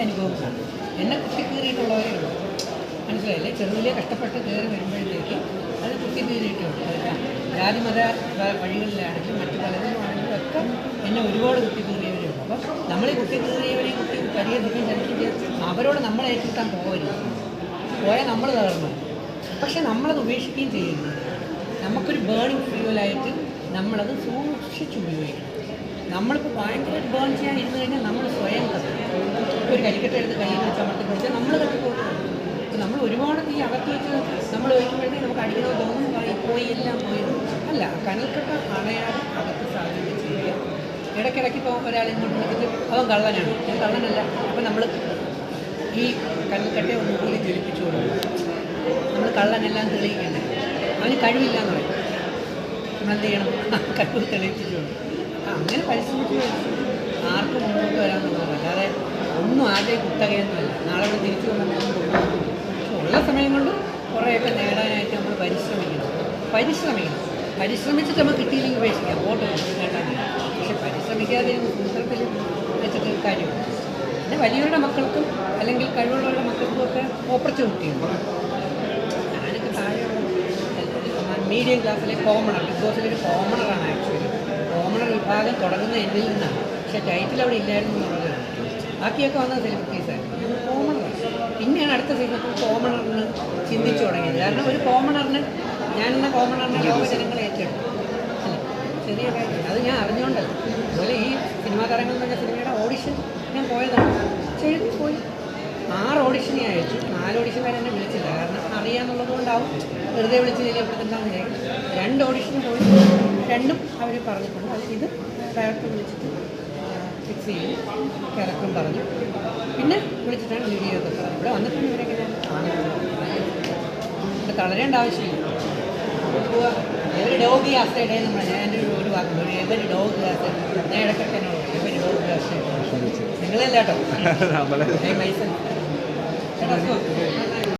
എന്റെ അനുഭവങ്ങളാണ്. എന്നെ കുത്തി കീറിയിട്ടുള്ളവരേ ഉള്ളൂ. മനസ്സിലായില്ലേ? ചെറുതിലെ കഷ്ടപ്പെട്ട് കയറി വരുമ്പോഴത്തേക്ക് അത് കുത്തി കീറിയിട്ടുണ്ട് ജാതി മത വ- വഴികളിലാണെങ്കിലും മറ്റു പലതിലുമാണെങ്കിലും ഒക്കെ എന്നെ ഒരുപാട് കുത്തി കീറിയവരേ ഉള്ളൂ. അപ്പം നമ്മൾ ഈ കുത്തി കീറിയവരെയും കുത്തി പരിഹരിക്കുകയും ചലിക്കുകയും ചെയ്ത് അവരോട് നമ്മൾ ഏറ്റെടുത്താൽ പോകരുത് പോയാൽ നമ്മൾ തകർന്നു പക്ഷെ നമ്മളത് ഉപേക്ഷിക്കുകയും ചെയ്യുന്നു നമുക്കൊരു ബേണിംഗ് ഫ്യൂവലായിട്ട് നമ്മളത് സൂക്ഷിച്ചുപയോഗിക്കണം നമ്മളിപ്പോൾ ഭയങ്കരമായിട്ട് ബേൺ ചെയ്യാൻ ഇരുന്ന് കഴിഞ്ഞാൽ നമ്മൾ സ്വയം ഇപ്പോൾ ഒരു കരിക്കട്ട എടുത്ത് കയ്യിൽ അമർത്തി പിടിച്ചാൽ നമ്മൾ കട്ടിക്കോട്ട് നമ്മൾ ഒരുപാട് ഈ അകത്ത് വെച്ച് നമ്മൾ ഒഴിക്കുമ്പോഴത്തേക്ക് നമുക്ക് അടിക്കണോ തോന്നും പറയും പോയി എല്ലാം പോയി. അല്ല കനൽക്കട്ട അണയാതെ അകത്ത് സാധനം ചെയ്യുക ഇടയ്ക്കിടയ്ക്ക് ഇപ്പോൾ ഒരാൾ ഇങ്ങോട്ട് വിളിച്ചിട്ട് അവൻ കള്ളനാണ് ഞാൻ കള്ളനല്ല. അപ്പം നമ്മൾ ഈ കനൽക്കട്ടയെ ഒന്നുകൂടി ജ്വലിപ്പിച്ചു കൊടുക്കും നമ്മൾ കള്ളനെല്ലാം തെളിയിക്കണ്ടേ? അവന് കഴിവില്ല എന്ന് പറയും. നമ്മളെന്ത് ചെയ്യണം? കഴിവ് തെളിയിപ്പിച്ചു കൊടുക്കും അങ്ങനെ പരിശ്രമിച്ച് ആർക്കും മുന്നോട്ട് വരാമെന്നുള്ളതല്ല അല്ലാതെ ഒന്നും ആരുടെയും കുത്തകയൊന്നുമല്ല. നാളെ ഇവിടെ തിരിച്ചു കൊണ്ടുവന്നൊന്നും കൊണ്ടുപോകും പക്ഷെ ഉള്ള സമയം കൊണ്ട് കുറേയൊക്കെ നേടാനായിട്ട് നമ്മൾ പരിശ്രമിക്കണം. പരിശ്രമിക്കണം. പരിശ്രമിച്ചിട്ട് നമ്മൾ കിട്ടിയില്ലെങ്കിൽ ഉപേക്ഷിക്കാം. വോട്ട് നേടാൻ പക്ഷെ പരിശ്രമിക്കാതെ സൂത്രത്തിൽ വെച്ചിട്ട് കാര്യമില്ല. പിന്നെ വലിയവരുടെ മക്കൾക്കും അല്ലെങ്കിൽ കഴിവുള്ളവരുടെ മക്കൾക്കും ഒക്കെ ഓപ്പർച്യൂണിറ്റി ഉണ്ട്. ഞാനൊക്കെ താഴെയുള്ള മീഡിയം ക്ലാസ്സിലെ കോമണർ ബിഗ് ബോസിലൊരു കോമണറാണ് ആക്ച്വലി വിഭാഗം തുടങ്ങുന്ന എന്നിൽ നിന്നാണ്. പക്ഷേ ടൈറ്റിൽ അവിടെ ഇല്ലായിരുന്നു എന്നുള്ളത് ബാക്കിയൊക്കെ വന്നത് സെലിബ്രിറ്റീസായിരുന്നു കോമണർ പിന്നെയാണ് അടുത്ത സീസണിൽ കോമണറിന് ചിന്തിച്ചു തുടങ്ങിയത്. കാരണം ഒരു കോമണറിന് ഞാനെന്ന കോമണറിനെ ലോകജനങ്ങൾ ഏറ്റെടുത്തു അല്ല? ചെറിയ കാര്യം. അത് ഞാൻ അറിഞ്ഞുകൊണ്ടല്ല അതുപോലെ ഈ സിനിമാ താരങ്ങൾ എന്ന് പറഞ്ഞ സിനിമയുടെ ഓഡിഷൻ ഞാൻ പോയതാണ്. ചെയ്തു പോയി. ആറ് ഓഡിഷനെ അയച്ചു. നാല് ഓഡിഷൻ വരെ എന്നെ വിളിച്ചില്ല. കാരണം അറിയാമെന്നുള്ളത് കൊണ്ടാവും വെറുതെ വിളിച്ച് വിചാരിക്കും രണ്ട് ഓഡിഷൻ പോയി. രണ്ടും അവർ പറഞ്ഞിട്ടുണ്ട്. അത് ഇത് ഡയറക്ടർ വിളിച്ചിട്ട് ഫിക്സ് ചെയ്യും ക്യാരക്ടറും പറഞ്ഞു. പിന്നെ വിളിച്ചിട്ടാണ് വീഡിയോ ഒക്കെ ഇവിടെ വന്നിട്ടാണ് ഇവരെങ്ങനെ കാണുന്നത്. ഇവിടെ തളരേണ്ട ആവശ്യമില്ല എവര് ഡോഗ് ആസൈഡ് നമ്മൾ ഞാൻ എന്റെ ഒരു വാക്ക് എവര് ഡോഗ് ആസൈഡ് ഞാൻ ഇടയ്ക്കൊക്കെ എവരി ഡോഗ് ആസൈഡ് നിങ്ങളല്ല കേട്ടോ. നമ്മളെ